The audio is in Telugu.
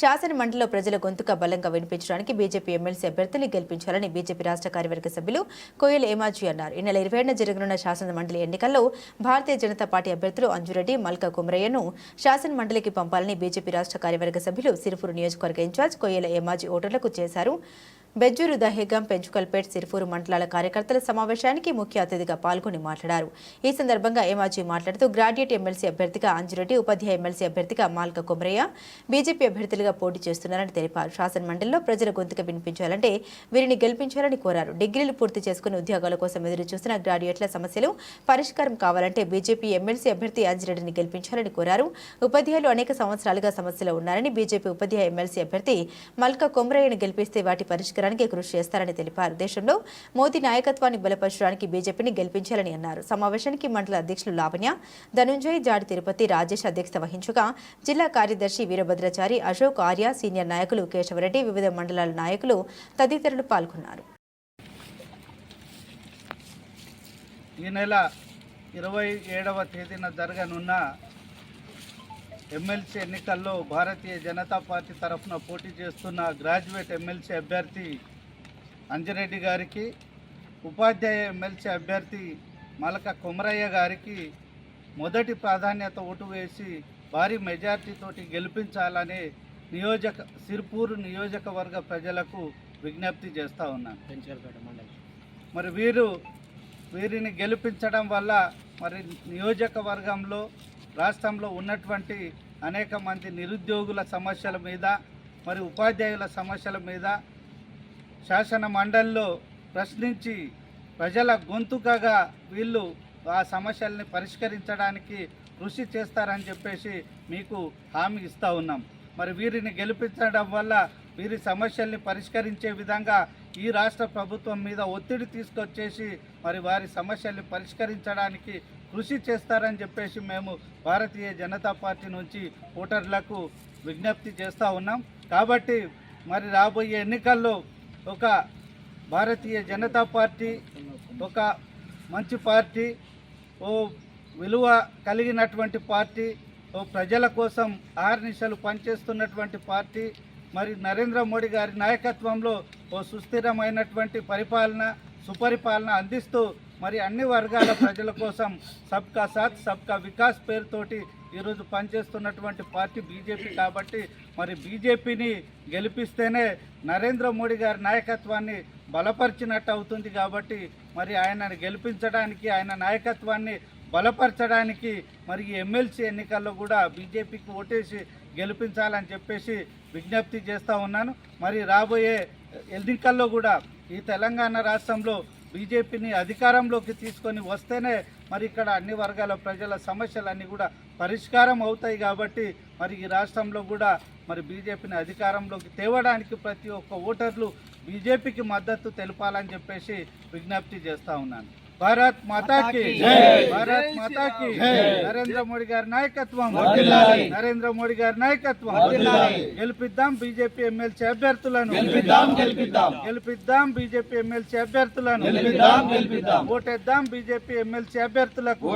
శాసనమండలిలో ప్రజల గొంతుక బలంగా వినిపించడానికి బీజేపీ ఎమ్మెల్సీ అభ్యర్థుల్ని గెలిపించాలని బీజేపీ రాష్ట్ర కార్యవర్గ సభ్యులు కోయల్ ఏమాజీ అన్నారు. ఈ నెల ఇరవై జరగనున్న శాసన మండలి ఎన్నికల్లో భారతీయ జనతా పార్టీ అభ్యర్థులు అంజురెడ్డి మల్కా కుమరయ్యను శాసన మండలికి పంపాలని బీజేపీ రాష్ట్ర కార్యవర్గ సభ్యులు సిరిపూరు నియోజకవర్గ ఇన్ఛార్జ్ కోయల ఏమాజీ ఓటర్లకు చేశారు. బెజ్జూరు దహేగం పెంచుకల్పేట్ సిరిపూరు మండలాల కార్యకర్తల సమావేశానికి ముఖ్య అతిథిగా పాల్గొని మాట్లాడారు. ఈ సందర్భంగా ఏమాజీ మాట్లాడుతూ గ్రాడ్యుయేట్ ఎమ్మెల్సీ అభ్యర్థిగా అంజురెడ్డి ఉపాధ్యాయ ఎమ్మెల్సీ అభ్యర్థిగా మాల్క కుమరయ్య బీజేపీ అభ్యర్థులుగా పోటీ చేస్తున్నారని తెలిపారు. శాసనమండలిలో ప్రజల గొంతుక వినిపించాలంటే వీరిని గెలిపించాలని కోరారు. డిగ్రీలు పూర్తి చేసుకుని ఉద్యోగాల కోసం ఎదురు చూసిన గ్రాడ్యుయేట్ల సమస్యలు పరిష్కారం కావాలంటే బీజేపీ ఎమ్మెల్సీ అభ్యర్థి అంజిరెడ్డిని గెలిపించాలని కోరారు. ఉపాధ్యాయులు అనేక సంవత్సరాలుగా సమస్యలు ఉన్నారని బీజేపీ ఉపాధ్యాయ ఎమ్మెల్సీ అభ్యర్థి మల్క కొమరయ్యను గెలిపిస్తే వాటి పరిష్కారం పరిష్కారానికి కృషి చేస్తారని తెలిపారు. దేశంలో మోదీ నాయకత్వాన్ని బలపరచడానికి బీజేపీని గెలిపించాలని అన్నారు. సమావేశానికి మండల అధ్యక్షులు లావణ్య ధనుంజయ్ జాడి తిరుపతి రాజేష్ అధ్యక్షత వహించగా జిల్లా కార్యదర్శి వీరభద్రాచారి అశోక్ ఆర్య సీనియర్ నాయకులు కేశవరెడ్డి వివిధ మండలాల నాయకులు తదితరులు పాల్గొన్నారు. ఈ నెల ఇరవై ఏడవ తేదీన జరగనున్న ఎమ్మెల్సీ ఎన్నికల్లో భారతీయ జనతా పార్టీ తరఫున పోటీ చేస్తున్న గ్రాడ్యుయేట్ ఎమ్మెల్సీ అభ్యర్థి అంజరెడ్డి గారికి ఉపాధ్యాయ ఎమ్మెల్సీ అభ్యర్థి మలక కొమరయ్య గారికి మొదటి ప్రాధాన్యత ఓటు వేసి భారీ మెజార్టీతోటి గెలిపించాలని నియోజక సిర్పూర్ నియోజకవర్గ ప్రజలకు విజ్ఞప్తి చేస్తూ ఉన్నాను. మరి వీరు వీరిని గెలిపించడం వల్ల మరి నియోజకవర్గంలో రాష్ట్రంలో ఉన్నటువంటి అనేక మంది నిరుద్యోగుల సమస్యల మీద మరి ఉపాధ్యాయుల సమస్యల మీద శాసన మండలిలో ప్రశ్నించి ప్రజల గొంతుకగా వీళ్ళు ఆ సమస్యల్ని పరిష్కరించడానికి కృషి చేస్తారని చెప్పేసి మీకు హామీ ఇస్తూ ఉన్నాం. మరి వీరిని గెలిపించడం వల్ల వీరి సమస్యల్ని పరిష్కరించే విధంగా ఈ రాష్ట్ర ప్రభుత్వం మీద ఒత్తిడి తీసుకొచ్చేసి మరి వారి సమస్యల్ని పరిష్కరించడానికి కృషి చేస్తారని చెప్పేసి మేము భారతీయ జనతా పార్టీ నుంచి ఓటర్లకు విజ్ఞప్తి చేస్తూ ఉన్నాం. కాబట్టి మరి రాబోయే ఎన్నికల్లో ఒక భారతీయ జనతా పార్టీ ఒక మంచి పార్టీ ఓ విలువ కలిగినటువంటి పార్టీ ఓ ప్రజల కోసం ఆహర్నిశలు పనిచేస్తున్నటువంటి పార్టీ మరి నరేంద్ర మోడీ గారి నాయకత్వంలో ఓ సుస్థిరమైనటువంటి పరిపాలన సుపరిపాలన అందిస్తూ మరి అన్ని వర్గాల ప్రజల కోసం సబ్కా సాత్ సబ్కా వికాస్ పేరుతోటి ఈరోజు పనిచేస్తున్నటువంటి పార్టీ బీజేపీ కాబట్టి మరి బీజేపీని గెలిపిస్తేనే నరేంద్ర మోడీ గారి నాయకత్వాన్ని బలపరిచినట్టు అవుతుంది కాబట్టి మరి ఆయనను గెలిపించడానికి ఆయన నాయకత్వాన్ని బలపరచడానికి మరి ఎమ్మెల్సీ ఎన్నికల్లో కూడా బీజేపీకి ఓటేసి గెలిపించాలని చెప్పేసి విజ్ఞప్తి చేస్తూ ఉన్నాను. మరి రాబోయే ఎన్నికల్లో కూడా ఈ తెలంగాణ రాష్ట్రంలో బీజేపీని అధికారంలోకి తీసుకొని వస్తేనే మరి ఇక్కడ అన్ని వర్గాల ప్రజల సమస్యలన్నీ కూడా పరిష్కారం అవుతాయి కాబట్టి మరి ఈ రాష్ట్రంలో కూడా మరి బీజేపీని అధికారంలోకి తేవడానికి ప్రతి ఒక్క ఓటర్లు బీజేపీకి మద్దతు తెలపాలని చెప్పేసి విజ్ఞప్తి చేస్తూ ఉన్నాను. భారత్ మాతాకి భారత్ మాతాకి నరేంద్ర మోడీ గారి నాయకత్వం. నరేంద్ర మోడీ గారి నాయకత్వం. గెలిపిద్దాం బీజేపీ ఎమ్మెల్సీ అభ్యర్థులను. గెలిపిద్దాం బీజేపీ ఎమ్మెల్సీ అభ్యర్థులను. ఓటేద్దాం బీజేపీ ఎమ్మెల్సీ అభ్యర్థులకు.